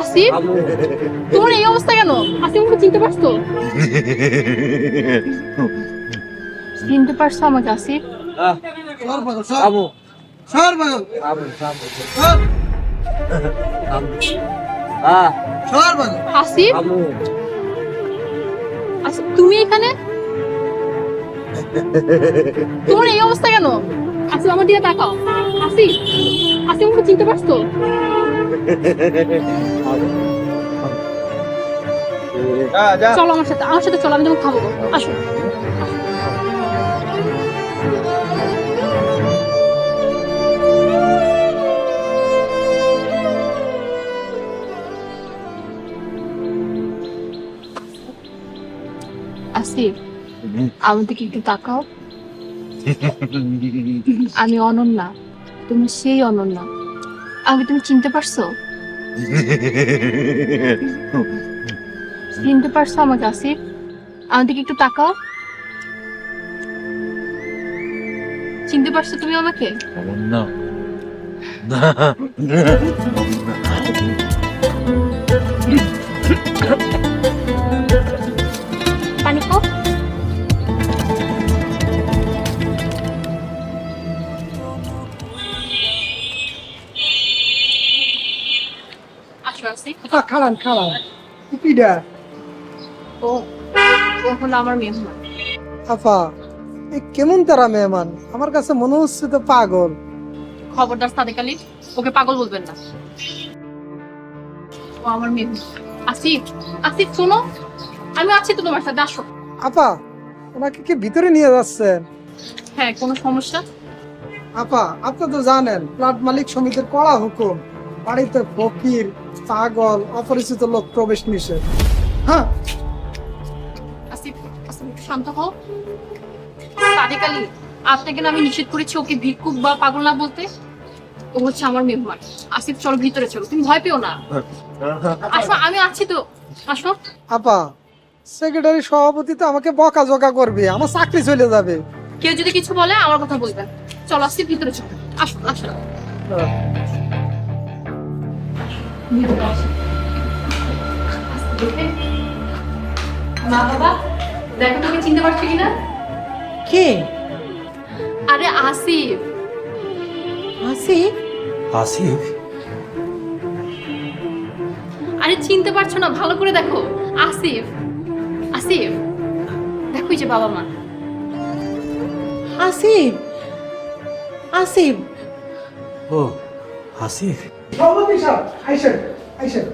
আসিফ? তোমার এই অবস্থা কেন? আসিফ আমাকে চিনতে পারছ? চিনতে পারছ আমাকে আসিফ? সর পাগল সর আবু। সর পাগল আবু। সর আ সর পাগল আসিফ আসিফ তুমি এখানে? তোমার এই অবস্থা কেন? আসিফ আমার দিকে তাকাও। আসিফ? আসিফ আমাকে চিনতে পারছ? যা চলো আমার সাথে আমার সাথে চলো আমি তোমাকে খাব আসো। আসিফ আমার দিকে একটু তাকাও। আমি অনন্যা। তুমি সেই অনন্যা। আগে তুমি চিনতে পারছ? চিনতে পারছ আমাকে, আসিফ? আমার দিকে একটু তাকাও। চিনতে পারছ তুমি আমাকে? খালান খালান। ও ও হলো আমার মেহমান। আফা এ কেমন তারা মেহমান? আমার কাছে মনে হচ্ছে তো পাগল। খবরদার সাদেক আলী ওকে পাগল বলবেন না। ও আমার মেহমান। আসিফ আসিফ শোনো। আমি আছি তো তোমার সাথে আসো। আপা ওনাকে কি ভিতরে নিয়ে যাচ্ছেন? হ্যাঁ কোনো সমস্যা? আপা আপনি তো জানেন প্লাট মালিক সমিতির কড়া হুকুম। বাড়িতে ফকির পাগল অপরিচিত লোক প্রবেশ নিষেধ। হ্যাঁ। আসিফ আসিফ একটু শান্ত হও। সাদেক আলী আপনাকে না আমি নিষেধ করেছি ওকে ভিক্ষুক বা পাগল না বলতে। ও হচ্ছে আমার মেহমান। আসিফ চলো ভিতরে চলো। তুমি ভয় পেও না। আসো আমি আছি তো। আসো। আপা সেক্রেটারি সভাপতি তো আমাকে বকা জকা করবে। আমার চাকরি চলে যাবে। কেউ যদি কিছু বলে আমার কথা বলবেন চলো আসিফ ভিতরে চলো। আসো আসো। আসো। মা বাবা দেখো তুমি চিনতে পারছ কিনা? কে? আরে আসিফ। আসিফ? আসিফ? আরে চিনতে পারছ না ভালো করে দেখো। আসিফ। আসিফ। দেখো যে বাবা মা। আসিফ? আসিফ? ও আসিফ। সভাপতি সাহেব আইসেন আইসেন।